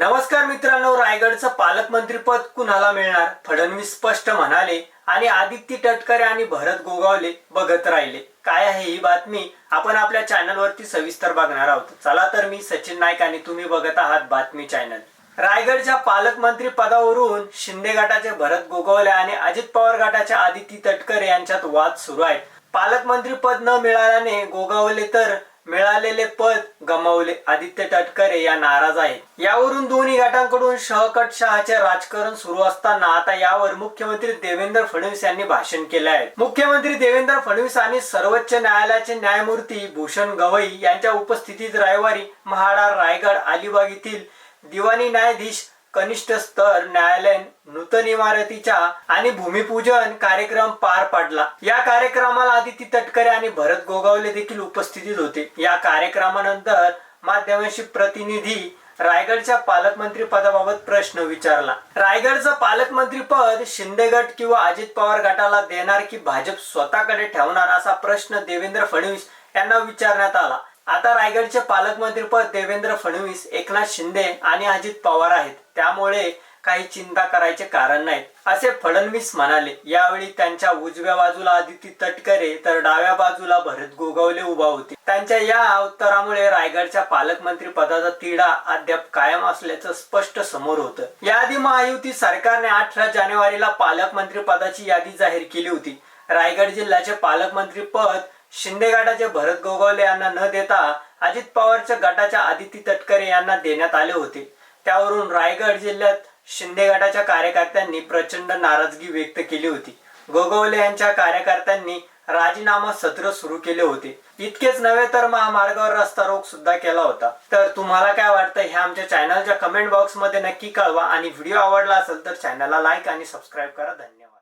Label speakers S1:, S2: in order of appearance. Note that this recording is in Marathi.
S1: नमस्कार मित्रांनो रायगडचं पालकमंत्रीपद कुणाला मिळणार? फडणवीस स्पष्ट म्हणाले आणि आदित्य तटकरे आणि भरत गोगावले बघत राहिले. काय आहे ही बातमी? आपण आपल्या चॅनलवरती सविस्तर बघणार आहोत. चला तर मी सचिन नाईक आणि तुम्ही बघत आहात बातमी चॅनल. रायगडच्या पालकमंत्री पदावरून शिंदे गटाचे भरत गोगावले आणि अजित पवार गटाचे आदित्य तटकरे यांच्यात वाद सुरू आहेत. पालकमंत्री पद न मिळाल्याने गोगावले तर मिळालेले पद गमावले. आदित्य तटकरे या नाराज आहेत. यावरून दोन्ही गटांकडून शहकट शहाचे राजकारण सुरू असताना आता यावर मुख्यमंत्री देवेंद्र फडणवीस यांनी भाषण केले आहे. मुख्यमंत्री देवेंद्र फडणवीस आणि सर्वोच्च न्यायालयाचे न्यायमूर्ती भूषण गवई यांच्या उपस्थितीत रविवारी महाडा रायगड अलिबाग येथील दिवाणी न्यायाधीश कनिष्ठ स्तर न्यायालय नूतन इमारतीच्या आणि भूमिपूजन कार्यक्रम पार पडला. या कार्यक्रमाला आदिती तटकरे आणि भरत गोगावले देखील उपस्थितीत होते. या कार्यक्रमानंतर माध्यमांशी प्रतिनिधी रायगडच्या पालकमंत्री पदाबाबत प्रश्न विचारला. रायगडचं पालकमंत्री पद शिंदे गट किंवा अजित पवार गटाला देणार की भाजप स्वतःकडे ठेवणार असा प्रश्न देवेंद्र फडणवीस यांना विचारण्यात आला. आता रायगडचे पालकमंत्रीपद देवेंद्र फडणवीस एकनाथ शिंदे आणि अजित पवार आहेत. त्यामुळे काही चिंता करायचे कारण नाही असे फडणवीस म्हणाले यावेळी त्यांच्या उजव्या बाजूला आदिती तटकरे तर डाव्या बाजूला भरत गोगावले उभा होते. त्यांच्या या उत्तरामुळे रायगडच्या पालकमंत्री पदाचा तिढा अद्याप कायम असल्याचं स्पष्ट समोर होतं. याआधी महायुती सरकारने अठरा जानेवारीला पालकमंत्री पदाची यादी जाहीर केली होती. रायगड जिल्ह्याचे पालकमंत्री पद शिंदे गटाचे भरत गोगावले यांना न देता अजित पवारच्या गटाच्या आदिती तटकरे यांना देण्यात आले होते. त्यावरून रायगड जिल्ह्यात शिंदे गटाच्या कार्यकर्त्यांनी प्रचंड नाराजगी व्यक्त केली होती. गोगवले यांच्या कार्यकर्त्यांनी राजीनामा सत्र सुरू केले होते. इतकेच नव्हे तर महामार्गावर रस्ता रोग सुद्धा केला होता. तर तुम्हाला काय वाटतं हे आमच्या चॅनलच्या कमेंट बॉक्समध्ये नक्की कळवा आणि व्हिडिओ आवडला असेल तर चॅनलला लाईक आणि सबस्क्राईब करा. धन्यवाद.